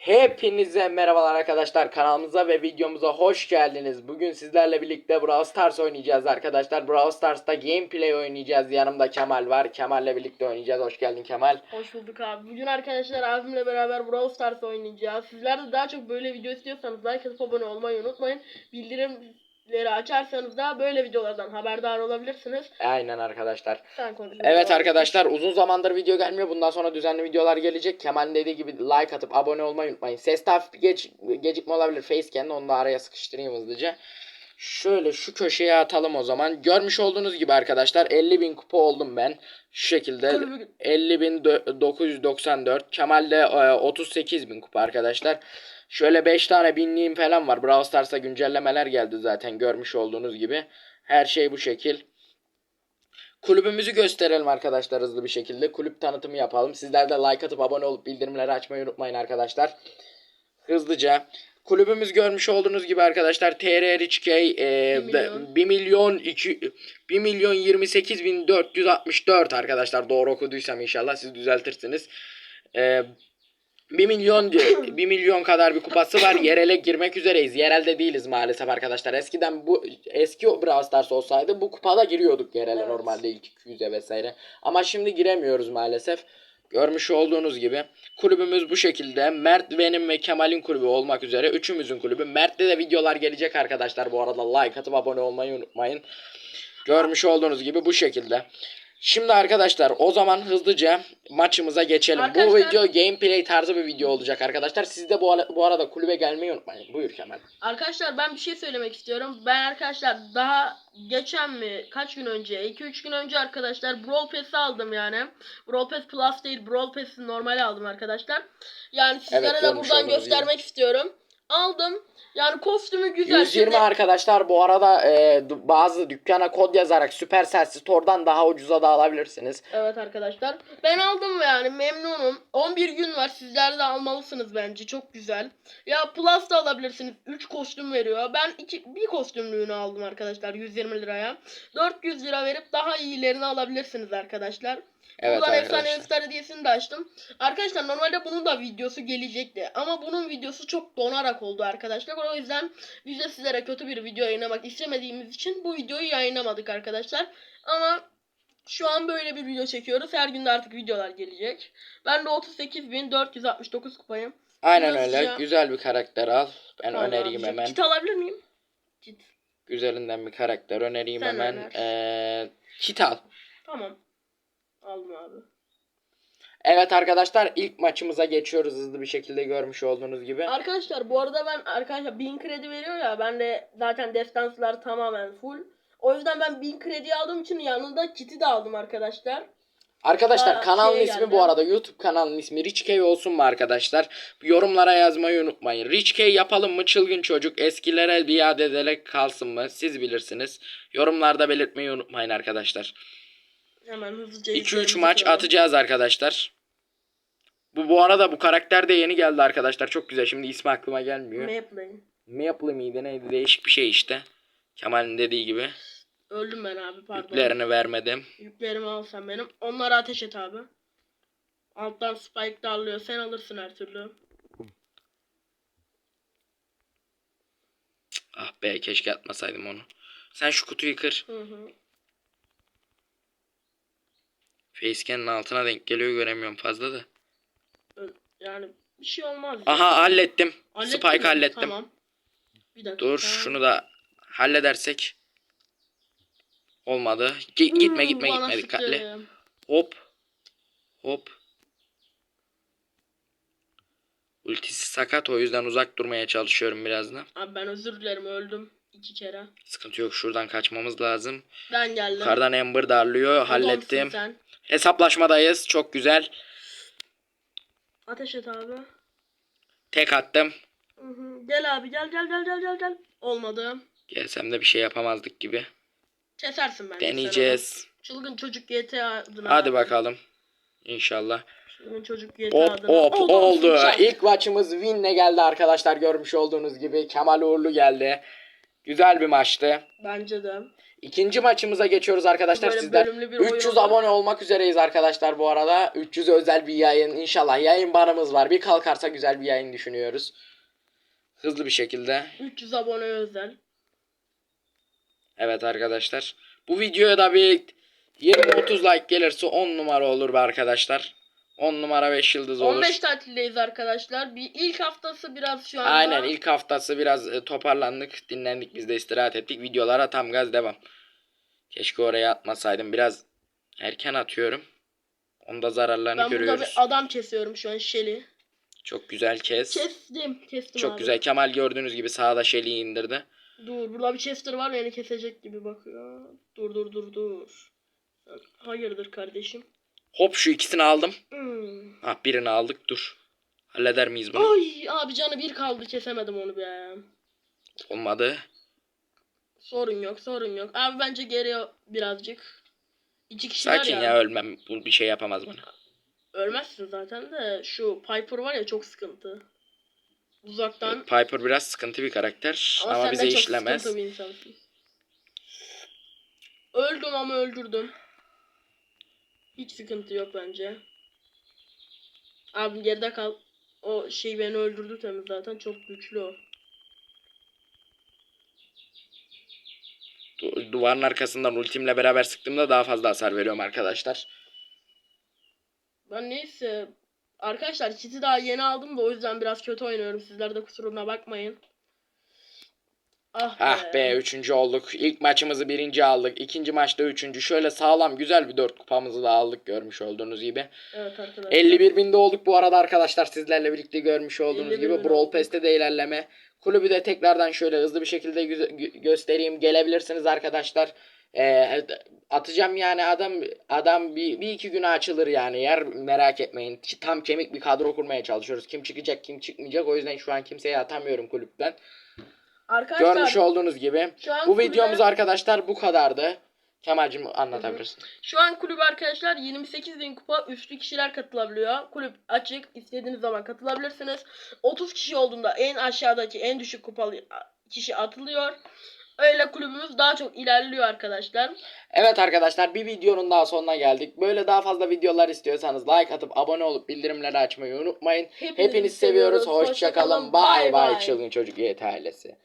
Hepinize merhabalar arkadaşlar kanalımıza ve videomuza hoş geldiniz. Bugün sizlerle birlikte Brawl Stars oynayacağız arkadaşlar. Brawl Stars'ta gameplay oynayacağız. Yanımda Kemal var. Kemal'le birlikte oynayacağız. Hoş geldin Kemal. Hoş bulduk abi. Bugün arkadaşlar abimle beraber Brawl Stars oynayacağız. Sizler de daha çok böyle video istiyorsanız like atıp abone olmayı unutmayın. Bildirimleri açarsanız da böyle videolardan haberdar olabilirsiniz. Aynen arkadaşlar. Sen konuş. Evet arkadaşlar uzun zamandır video gelmiyor. Bundan sonra düzenli videolar gelecek. Kemal'in dediği gibi like atıp abone olmayı unutmayın. Ses bir geç, gecikme olabilir. Facecam'de onu da araya sıkıştırayım hızlıca. Şöyle şu köşeye atalım o zaman. Görmüş olduğunuz gibi arkadaşlar 50.000 kupa oldum ben. Şu şekilde Kulübü- 50.994. Kemal'de e, 38.000 kupa arkadaşlar. Şöyle 5 tane binliğim falan var. Brawl Stars'a güncellemeler geldi zaten görmüş olduğunuz gibi. Her şey bu şekil. Kulübümüzü gösterelim arkadaşlar hızlı bir şekilde. Kulüp tanıtımı yapalım. Sizler de like atıp abone olup bildirimleri açmayı unutmayın arkadaşlar. Hızlıca. Kulübümüz görmüş olduğunuz gibi arkadaşlar TR Rich K e, Bir be- milyon. 1 milyon 2 1 milyon 28 bin 464 arkadaşlar doğru okuduysam inşallah siz düzeltirsiniz. E, 1 milyon 1 milyon kadar bir kupası var. Yerele girmek üzereyiz. Yerelde değiliz maalesef arkadaşlar. Eskiden bu eski Brawl Stars olsaydı bu kupada giriyorduk yerele Evet. normalde ilk 200'e vesaire. Ama şimdi giremiyoruz maalesef. Görmüş olduğunuz gibi kulübümüz bu şekilde. Mert benim ve Kemal'in kulübü olmak üzere üçümüzün kulübü. Mert'te de videolar gelecek arkadaşlar bu arada like atıp abone olmayı unutmayın. Görmüş olduğunuz gibi bu şekilde. Şimdi arkadaşlar o zaman hızlıca maçımıza geçelim. Bu Arkadaşlar- video gameplay tarzı bir video olacak arkadaşlar. Siz de bu, ara- bu arada kulübe gelmeyi unutmayın. Buyur Kemal. Arkadaşlar ben bir şey söylemek istiyorum. Ben arkadaşlar daha geçen mi kaç gün önce 2-3 gün önce arkadaşlar Brawl Pass'i aldım yani. Brawl Pass Plus değil Brawl Pass'i normal aldım arkadaşlar. Yani sizlere Evet, de buradan göstermek istiyorum. Aldım. Yani kostümü güzel. 120 Şimdi- arkadaşlar bu arada e, d- bazı dükkana kod yazarak Supercell Store'dan daha ucuza da alabilirsiniz. Evet arkadaşlar. Ben aldım yani memnunum. 11 gün var. Sizler de almalısınız bence. Çok güzel. Ya Plus da alabilirsiniz. 3 kostüm veriyor. Ben iki, bir kostümlüğünü aldım arkadaşlar 120 liraya. 400 lira verip daha iyilerini alabilirsiniz arkadaşlar. Evet Buradan efsane arkadaşlar. iftar hediyesini de açtım. Arkadaşlar normalde bunun da videosu gelecekti. Ama bunun videosu çok donarak oldu arkadaşlar. O yüzden biz de sizlere kötü bir video yayınlamak istemediğimiz için bu videoyu yayınlamadık arkadaşlar. Ama şu an böyle bir video çekiyoruz. Her gün de artık videolar gelecek. Ben de 38.469 kupayım. Aynen Hızlıca- öyle. Güzel bir karakter al. Ben Vallahi önereyim güzel. hemen. Kit alabilir miyim? Kit. Güzelinden bir karakter önereyim Sen hemen. öner. Ee, kit al. Tamam. Aldım abi. Evet arkadaşlar ilk maçımıza geçiyoruz hızlı bir şekilde görmüş olduğunuz gibi. Arkadaşlar bu arada ben arkadaşlar 1000 kredi veriyor ya ben de zaten destanslar tamamen full. O yüzden ben 1000 kredi aldığım için yanında kiti de aldım arkadaşlar. Arkadaşlar Aa, kanalın ismi geldi. bu arada YouTube kanalının ismi Rich K olsun mu arkadaşlar? Yorumlara yazmayı unutmayın. Rich K yapalım mı çılgın çocuk eskilere biat ederek kalsın mı? Siz bilirsiniz. Yorumlarda belirtmeyi unutmayın arkadaşlar. Hemen hızlıca 2-3 izleyelim maç atacağız arkadaşlar. Bu bu arada bu karakter de yeni geldi arkadaşlar. Çok güzel. Şimdi ismi aklıma gelmiyor. Maple. Maple miydi neydi? Değişik bir şey işte. Kemal'in dediği gibi. Öldüm ben abi pardon. Yüklerini vermedim. Yüklerimi al sen benim. Onlara ateş et abi. Alttan spike darlıyor. Sen alırsın her türlü. Ah be keşke atmasaydım onu. Sen şu kutuyu kır. Hı hı. Facecam'ın altına denk geliyor göremiyorum fazla da. Yani bir şey olmaz. ya. Aha hallettim. Hallettin Spike mi? hallettim. Tamam. Bir dakika. Dur şunu da halledersek. Olmadı. Gi- gitme Hmm, gitme bana gitme sıktı. dikkatli. Hop. Hop. Ultisi sakat o yüzden uzak durmaya çalışıyorum biraz da. Abi ben özür dilerim öldüm. iki kere. Sıkıntı yok şuradan kaçmamız lazım. Ben geldim. Yukarıdan Ember darlıyor. Adamsın Hallettim. Sen. Hesaplaşmadayız. Çok güzel. Ateş et abi. Tek attım. Hı hı. Gel abi gel gel gel gel gel gel. Olmadı. Gelsem de bir şey yapamazdık gibi. Kesersin bence Deneyeceğiz. Çılgın çocuk GTA adına. Hadi bakalım. İnşallah. Çılgın çocuk GTA Hop adına. hop Adamsın oldu. sen. İlk maçımız win'le geldi arkadaşlar görmüş olduğunuz gibi. Kemal Uğurlu geldi. Güzel bir maçtı. Bence de. İkinci maçımıza geçiyoruz arkadaşlar. Böyle Sizler bölümlü bir oyun 300 oldu. abone olmak üzereyiz arkadaşlar bu arada. 300 özel bir yayın. İnşallah yayın banımız var. Bir kalkarsa güzel bir yayın düşünüyoruz. Hızlı bir şekilde. 300 abone özel. Evet arkadaşlar. Bu videoya da bir 20-30 like gelirse 10 numara olur be arkadaşlar. 10 numara 5 yıldız olur. 15 tatildeyiz arkadaşlar. Bir ilk haftası biraz şu anda. Aynen ilk haftası biraz e, toparlandık. Dinlendik biz de istirahat ettik. Videolara tam gaz devam. Keşke oraya atmasaydım. Biraz erken atıyorum. Onda zararlarını ben burada görüyoruz. bir adam kesiyorum şu an Shelly. Çok güzel kes. Kestim. Kestim Çok abi. güzel. Kemal gördüğünüz gibi sağda Shelly'i indirdi. Dur burada bir Chester var beni kesecek gibi bakıyor. Dur dur dur dur. Hayırdır kardeşim? Hop şu ikisini aldım. Hmm. Ah birini aldık dur. Halleder miyiz bunu? Ay abi canı bir kaldı kesemedim onu be. Olmadı. Sorun yok sorun yok. Abi bence geriye birazcık. İki kişiler Sakin ya. ya ölmem. Bu bir şey yapamaz bana. Ölmezsin zaten de şu Piper var ya çok sıkıntı. Uzaktan Piper biraz sıkıntı bir karakter ama, ama, bize çok işlemez. Öldüm ama öldürdüm. Hiç sıkıntı yok bence. Abi geride kal. O şey beni öldürdü temiz zaten çok güçlü o. Du- duvarın arkasından ultimle beraber sıktığımda daha fazla hasar veriyorum arkadaşlar. Ben neyse. Arkadaşlar kiti daha yeni aldım da o yüzden biraz kötü oynuyorum. Sizler de kusuruna bakmayın. Ah be. Ah be üçüncü olduk. İlk maçımızı birinci aldık. İkinci maçta üçüncü. Şöyle sağlam güzel bir dört kupamızı da aldık görmüş olduğunuz gibi. Evet arkadaşlar. 51 binde olduk bu arada arkadaşlar sizlerle birlikte görmüş olduğunuz 51 gibi. bin Brawl olduk. Pass'te de ilerleme. Kulübü de tekrardan şöyle hızlı bir şekilde gö- göstereyim. Gelebilirsiniz arkadaşlar. Ee, atacağım yani adam adam bir, bir iki güne açılır yani yer merak etmeyin. Tam kemik bir kadro kurmaya çalışıyoruz. Kim çıkacak kim çıkmayacak o yüzden şu an kimseye atamıyorum kulüpten. Arkadaşlar Görmüş olduğunuz gibi. şu an Bu kulübe- videomuz arkadaşlar bu kadardı. Kemal'cim anlatabilirsin. Şu an kulüp arkadaşlar 28 bin kupa üstü kişiler katılabiliyor. Kulüp açık. istediğiniz zaman katılabilirsiniz. 30 kişi olduğunda en aşağıdaki en düşük kupalı kişi atılıyor. Öyle kulübümüz daha çok ilerliyor arkadaşlar. Evet arkadaşlar bir videonun daha sonuna geldik. Böyle daha fazla videolar istiyorsanız like atıp abone olup bildirimleri açmayı unutmayın. Hepinizi Hepiniz seviyoruz. seviyoruz. Hoşça kalın. Bay Bay bay bay. çılgın çocuk YT ailesi.